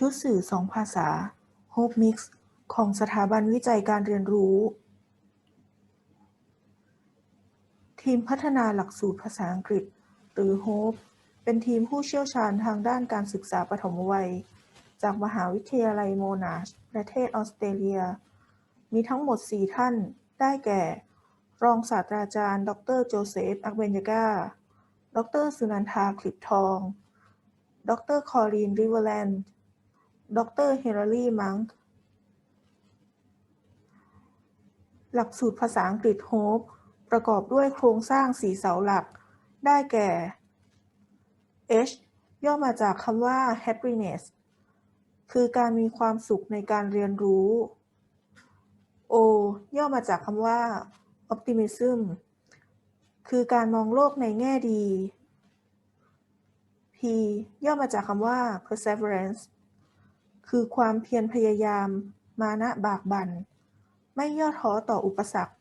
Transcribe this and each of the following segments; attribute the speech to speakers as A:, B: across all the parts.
A: ชุดสื่อสองภาษา Hope Mix ของสถาบันวิจัยการเรียนรู้ ทีมพัฒนาหลักสูตรภาษาอังกฤษ หรือ Hope เป็นทีมผู้เชี่ยวชาญทางด้านการศึกษาปฐมวัย จากมหาวิทยาลัยโมนาชประเทศออสเตรเลีย มีทั้งหมด 4 ท่าน ได้แก่ รองศาสตราจารย์ ดรโจเซฟ อักเบนยากาดรสุนันทาคลิปทอง ดรคอรีน ริเวอร์แลนด์ ดรเฮเลารีมังค์หลักสูตรภาษาอังกฤษโฮปประกอบด้วยโครงสร้างสีเสาหลัก ได้แก่ H ย่อมาจากคำว่า happiness คือการมีความสุขในการเรียนรู้ O ย่อมาจากคำว่า optimism คือการมองโลกในแง่ดี P ย่อมาจากคำว่า perseverance คือความเพียรพยายาม มานะบากบัน่น ไม่ย่อท้อต่ออุปสรรค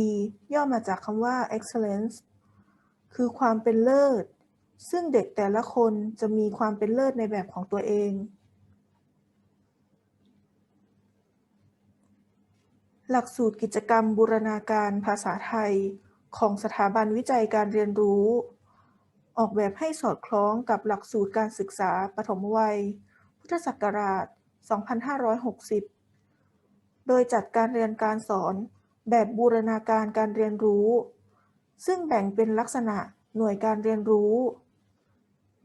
A: E ย่อมาจากคำว่า excellence คือความเป็นเลิศ ซึ่งเด็กแต่ละคนจะมีความเป็นเลิศในแบบของตัวเอง หลักสูตรกิจกรรมบูรณาการภาษาไทย ของสถาบันวิจัยการเรียนรู้ ออกแบบให้สอดคล้องกับหลักสูตรการศึกษาปฐมวัย พุทธศักราช 2560 โดยจัดการเรียนการสอนแบบบูรณาการการเรียนรู้ ซึ่งแบ่งเป็นลักษณะหน่วยการเรียนรู้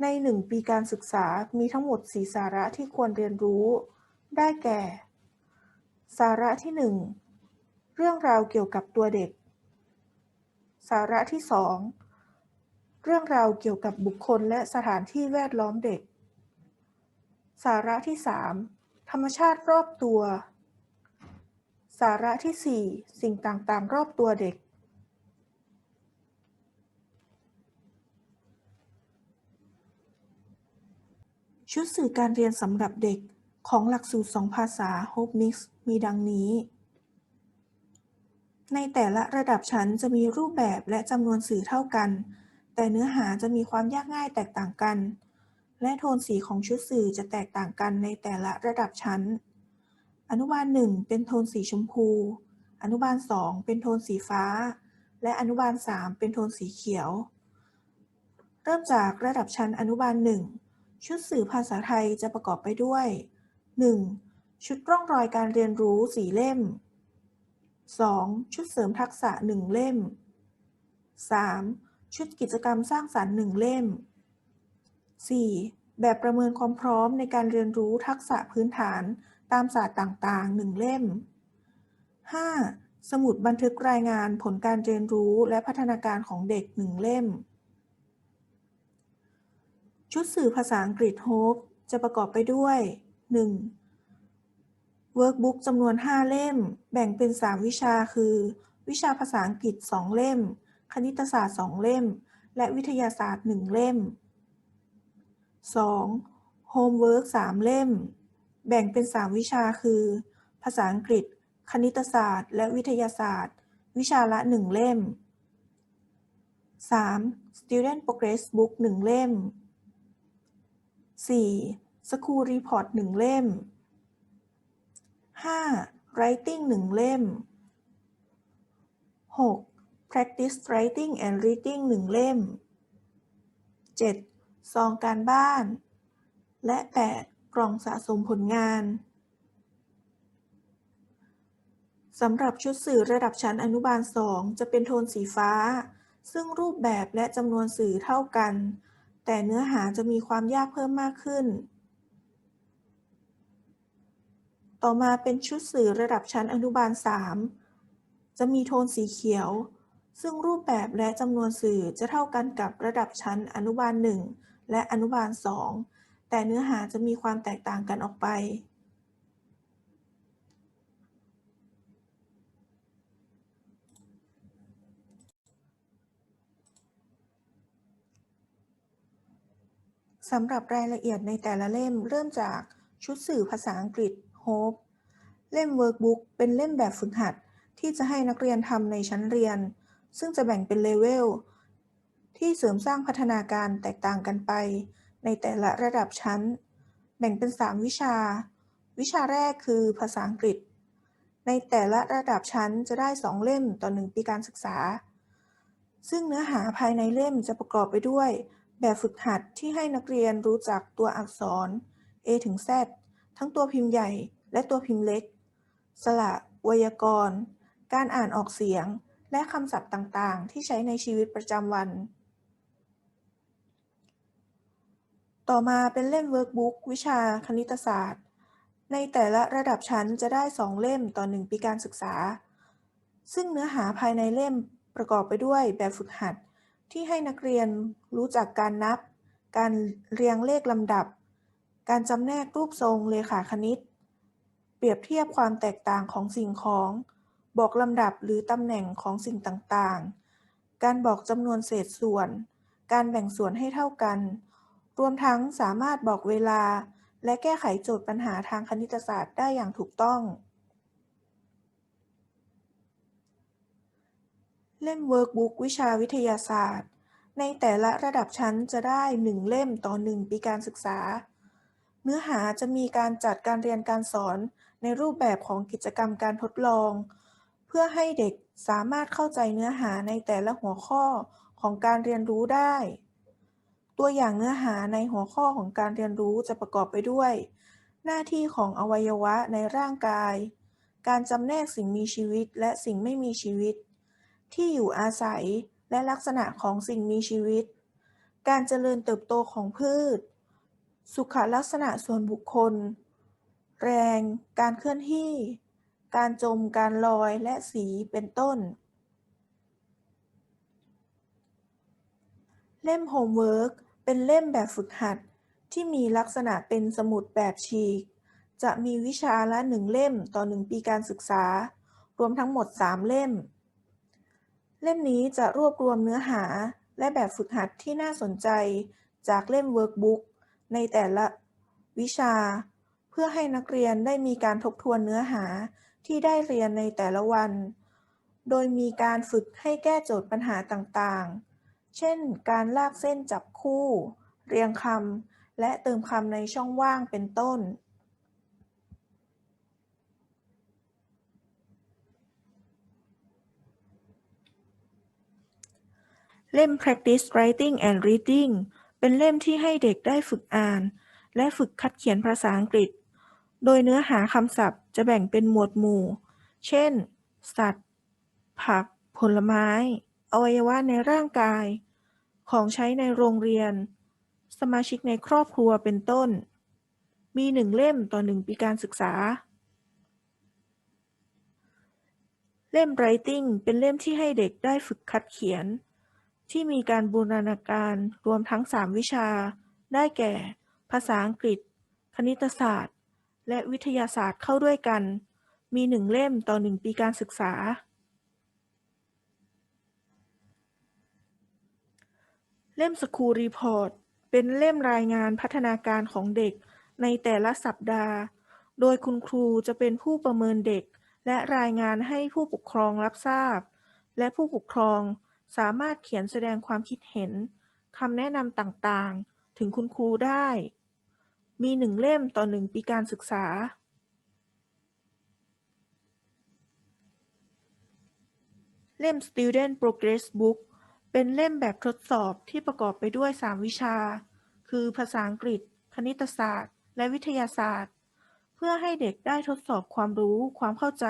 A: ในหนึ่งปีการศึกษามีทั้งหมด 4 สาระที่ควรเรียนรู้ ได้แก่ สาระที่ 1 เรื่องราวเกี่ยวกับตัวเด็ก สาระที่ 2 เรื่องราวเกี่ยวกับบุคคลและสถานที่แวดล้อมเด็ก สาระที่ 3 ธรรมชาติรอบตัว สาระที่ 4 สิ่งต่างๆ รอบตัวเด็ก ชุดสื่อการเรียนสำหรับเด็กของหลักสูตร 2 ภาษา Hope Mix มีดังนี้ ในแต่ละระดับชั้นจะมีรูปแบบและจำนวนสื่อเท่ากัน แต่เนื้อหาจะมีความยากง่ายแตกต่างกัน และโทนสีของชุดสื่อจะแตกต่างกันในแต่ละระดับชั้น อนุบาล 1 เป็นโทนสีชมพู อนุบาล 2 เป็นโทนสีฟ้า และอนุบาล 3 เป็นโทนสีเขียว เริ่มจากระดับชั้นอนุบาล 1 ชุดสื่อภาษาไทยจะประกอบไปด้วย 1. ชุดร่องรอยการเรียนรู้4เล่ม 2. ชุดเสริมทักษะ 1 เล่ม 3. ชุดกิจกรรมสร้างสรรค์1เล่ม 4. แบบประเมินความพร้อมในการเรียนรู้ทักษะพื้นฐานตามศาสตร์ต่างๆ 1 เล่ม 5. สมุดบันทึกรายงานผลการเรียนรู้และพัฒนาการของเด็ก 1 เล่ม ชุดสื่อภาษาอังกฤษ Hope จะประกอบไปด้วย 1. Workbook จำนวน 5 เล่ม แบ่งเป็น 3 วิชาคือ วิชาภาษาอังกฤษ 2 เล่ม คณิตศาสตร์ 2 เล่ม และวิทยาศาสตร์ 1 เล่ม 2. Homework 3เล่ม แบ่งเป็น 3 วิชาคือ ภาษาอังกฤษ คณิตศาสตร์ และวิทยาศาสตร์ วิชาละ 1 เล่ม 3. Student Progress Book 1 เล่ม 4. School Report 1 เล่ม 5. Writing 1 เล่ม 6. Practice Writing and Reading 1เล่ม 7. ซองการบ้าน และ 8. กล่องสะสมผลงานสำหรับชุดสื่อระดับชั้นอนุบาล 2 จะเป็นโทนสีฟ้า ซึ่งรูปแบบและจำนวนสื่อเท่ากัน แต่เนื้อหาจะมีความยากเพิ่มมากขึ้น ต่อมาเป็นชุดสื่อระดับชั้นอนุบาล 3 จะมีโทนสีเขียว ซึ่งรูปแบบและจำนวนสื่อจะเท่ากันกับระดับชั้นอนุบาล 1 และอนุบาล 2 แต่เนื้อหาจะมีความแตกต่างกันออกไป สำหรับรายละเอียดในแต่ละเล่มเริ่มจากชุดสื่อภาษาอังกฤษ Hope เล่ม Workbook เป็นเล่มแบบฝึกหัดที่จะให้นักเรียนทำในชั้นเรียน ซึ่งจะแบ่งเป็นเลเวลที่เสริมสร้างพัฒนาการแตกต่างกันไป ในแต่ละระดับชั้น แบ่งเป็น 3 วิชา วิชาแรกคือภาษาอังกฤษ ในแต่ละระดับชั้นจะได้ 2 เล่มต่อ 1 ปีการศึกษา ซึ่งเนื้อหาภายในเล่มจะประกอบไปด้วย แบบฝึกหัดที่ให้นักเรียนรู้จักตัวอักษร A ถึง Z ทั้งตัวพิมพ์ใหญ่และตัวพิมพ์เล็ก สระไวยากรณ์ การอ่านออกเสียง และคำศัพท์ต่างๆ ที่ใช้ในชีวิตประจำวัน ต่อมาเป็นเล่มเวิร์กบุ๊กวิชาคณิตศาสตร์ ในแต่ละระดับชั้นจะได้ 2 เล่มต่อ 1 ปีการศึกษา ซึ่งเนื้อหาภายในเล่มประกอบไปด้วยแบบฝึกหัด ที่ให้นักเรียนรู้จักการนับ การเรียงเลขลำดับ การจำแนกรูปทรงเลขาคณิต เปรียบเทียบความแตกต่างของสิ่งของ บอกลำดับหรือตำแหน่งของสิ่งต่างๆ การบอกจำนวนเศษส่วน การแบ่งส่วนให้เท่ากัน รวมทั้งสามารถบอกเวลา และแก้ไขโจทย์ปัญหาทางคณิตศาสตร์ได้อย่างถูกต้อง เล่มเวิร์กบุ๊กวิชาวิทยาศาสตร์ ในแต่ละระดับชั้นจะได้ 1 เล่มต่อ 1 ปีการศึกษา เนื้อหาจะมีการจัดการเรียนการสอนในรูปแบบของกิจกรรมการทดลอง พื่อให้เด็กสามารถเข้าใจเนื้อหาในแต่ละหัวข้อของการเรียนรู้ได้ ตัวอย่างเนื้อหาในหัวข้อของการเรียนรู้จะประกอบไปด้วย หน้าที่ของอวัยวะในร่างกาย การจำแนกสิ่งมีชีวิตและสิ่งไม่มีชีวิต ที่อยู่อาศัยและลักษณะของสิ่งมีชีวิต การเจริญเติบโตของพืช สุขลักษณะส่วนบุคคล แรง การเคลื่อนที่ การจมการลอยและสีเป็นต้น เล่มโฮมเวิร์กเป็นเล่มแบบฝึกหัดที่มีลักษณะเป็นสมุดแบบฉีก จะมีวิชาละ1เล่มต่อ1ปีการศึกษา รวมทั้งหมด 3 เล่ม เล่มนี้จะรวบรวมเนื้อหาและแบบฝึกหัดที่น่าสนใจจากเล่มเวิร์กบุ๊กในแต่ละวิชา เพื่อให้นักเรียนได้มีการทบทวนเนื้อหา ที่ได้เรียนในแต่ละวัน โดยมีการฝึกให้แก้โจทย์ปัญหาต่างๆ เช่น การลากเส้นจับคู่ เรียงคำและเติมคำในช่องว่างเป็นต้น เล่ม Practice Writing and Reading เป็นเล่มที่ให้เด็กได้ฝึกอ่าน และฝึกคัดเขียนภาษาอังกฤษ โดยเนื้อหาคำศัพท์จะแบ่งเป็นหมวดหมู่ เช่น สัตว์ ผัก ผลไม้ อวัยวะในร่างกาย ของใช้ในโรงเรียน สมาชิกในครอบครัวเป็นต้น มีหนึ่งเล่มต่อหนึ่งปีการศึกษา เล่ม Writing เป็นเล่มที่ให้เด็กได้ฝึกคัดเขียน ที่มีการบูรณาการรวมทั้ง 3 วิชา ได้แก่ ภาษาอังกฤษ คณิตศาสตร์ และวิทยาศาสตร์เข้าด้วยกัน มี1เล่มต่อ1ปีการศึกษา เล่ม School Report เป็นเล่มรายงานพัฒนาการของเด็กในแต่ละสัปดาห์ โดยคุณครูจะเป็นผู้ประเมินเด็ก และรายงานให้ผู้ปกครองรับทราบ และผู้ปกครองสามารถเขียนแสดงความคิดเห็นคำแนะนำต่างๆ ถึงคุณครูได้ มีหนึ่งเล่มต่อหนึ่งปีการศึกษาเล่ม Student Progress Book เป็นเล่มแบบทดสอบที่ประกอบไปด้วย 3 วิชา คือภาษาอังกฤษ คณิตศาสตร์ และวิทยาศาสตร์ เพื่อให้เด็กได้ทดสอบความรู้ ความเข้าใจ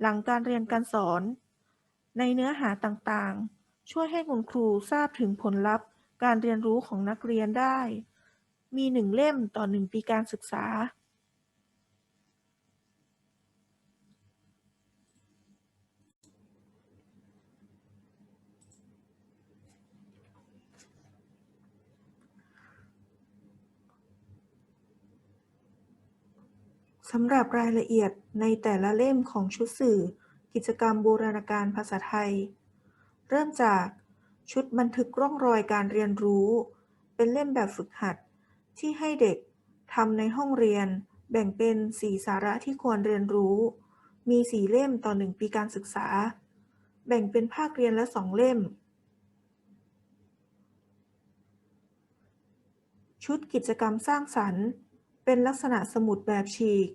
A: หลังการเรียนการสอน ในเนื้อหาต่างๆ ช่วยให้คุณครูทราบถึงผลลัพธ์ การเรียนรู้ของนักเรียนได้ มีหนึ่งเล่มต่อหนึ่งปีการศึกษา สำหรับรายละเอียดในแต่ละเล่มของชุดสื่อ กิจกรรมบูรณาการภาษาไทย เริ่มจากชุดบันทึกร่องรอยการเรียนรู้ เป็นเล่มแบบฝึกหัด ที่ให้เด็กทำในห้องเรียน แบ่งเป็น 4 สาระที่ควรเรียนรู้ มี 4 เล่มต่อ 1 ปีการศึกษา แบ่งเป็นภาคเรียนละ 2 เล่ม ชุดกิจกรรมสร้างสรรค์ เป็นลักษณะสมุดแบบฉีก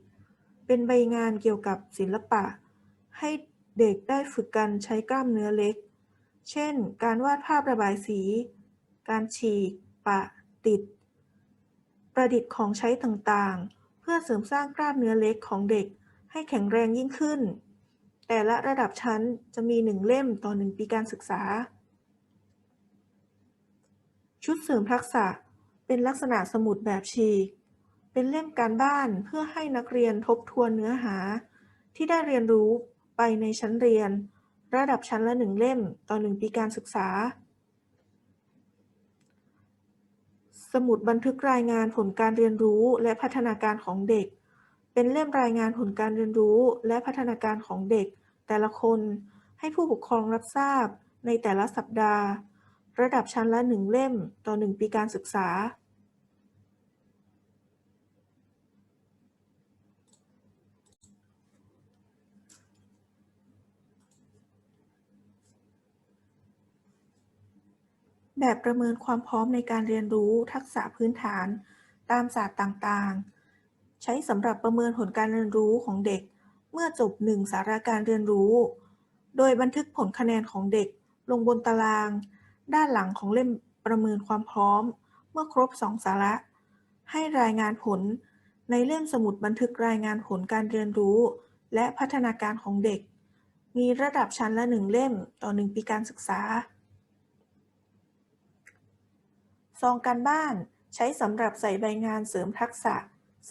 A: เป็นใบงานเกี่ยวกับศิลปะ ให้เด็กได้ฝึกการใช้กล้ามเนื้อเล็ก เช่น การวาดภาพระบายสี การฉีก ปะ ติด ประดิษฐ์ของใช้ต่างๆ เพื่อเสริมสร้างกล้ามเนื้อเล็กของเด็กให้แข็งแรงยิ่งขึ้น แต่ละระดับชั้นจะมีหนึ่งเล่มต่อหนึ่งปีการศึกษา ชุดเสริมทักษะเป็นลักษณะสมุดแบบฉีก เป็นเล่มการบ้านเพื่อให้นักเรียนทบทวนเนื้อหา ที่ได้เรียนรู้ไปในชั้นเรียน ระดับชั้นละหนึ่งเล่มต่อหนึ่งปีการศึกษา สมุดบันทึกรายงานผลการเรียนรู้และพัฒนาการของเด็ก เป็นเล่มรายงานผลการเรียนรู้และพัฒนาการของเด็ก แต่ละคนให้ผู้ปกครองรับทราบในแต่ละสัปดาห์ ระดับชั้นละหนึ่งเล่มต่อหนึ่งปีการศึกษา แบบประเมินความพร้อมในการเรียนรู้ทักษะพื้นฐาน ตามศาสตร์ต่างๆ ใช้สำหรับประเมินผลการเรียนรู้ของเด็ก เมื่อจบหนึ่งสาระการเรียนรู้ โดยบันทึกผลคะแนนของเด็กลงบนตาราง ด้านหลังของเล่มประเมินความพร้อม เมื่อครบสองสาระ ให้รายงานผล ในเล่มสมุดบันทึกรายงานผลการเรียนรู้ และพัฒนาการของเด็ก มีระดับชั้นละหนึ่งเล่มต่อหนึ่งปีการศึกษา ซองการบ้านใช้สำหรับใส่ใบงานเสริมทักษะ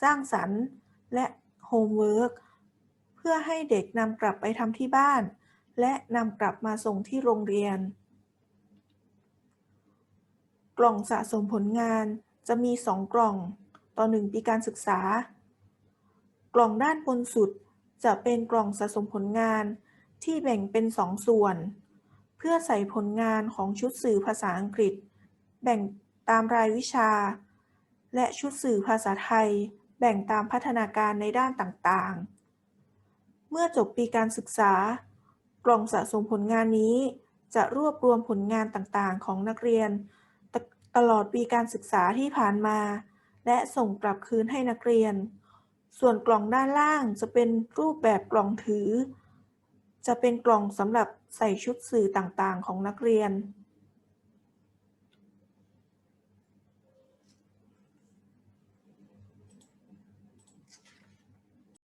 A: สร้างสรรค์ และโฮมเวิร์กเพื่อให้เด็กนำกลับไปทำที่บ้าน และนำกลับมาส่งที่โรงเรียน กล่องสะสมผลงานจะมี 2 กล่องต่อ 1 ปีการศึกษา กล่องด้านบนสุดจะเป็นกล่องสะสมผลงานที่แบ่งเป็น 2 ส่วน เพื่อใส่ผลงานของชุดสื่อภาษาอังกฤษ แบ่ง ตามรายวิชา และชุดสื่อภาษาไทย แบ่งตามพัฒนาการในด้านต่างๆ เมื่อจบปีการศึกษา กล่องสะสมผลงานนี้ จะรวบรวมผลงานต่างๆ ของนักเรียนตตลอดปีการศึกษาที่ผ่านมา และส่งกลับคืนให้นักเรียน ส่วนกล่องด้านล่างจะเป็นรูปแบบกล่องถือ จะเป็นกล่องสำหรับใส่ชุดสื่อต่างๆ ของนักเรียน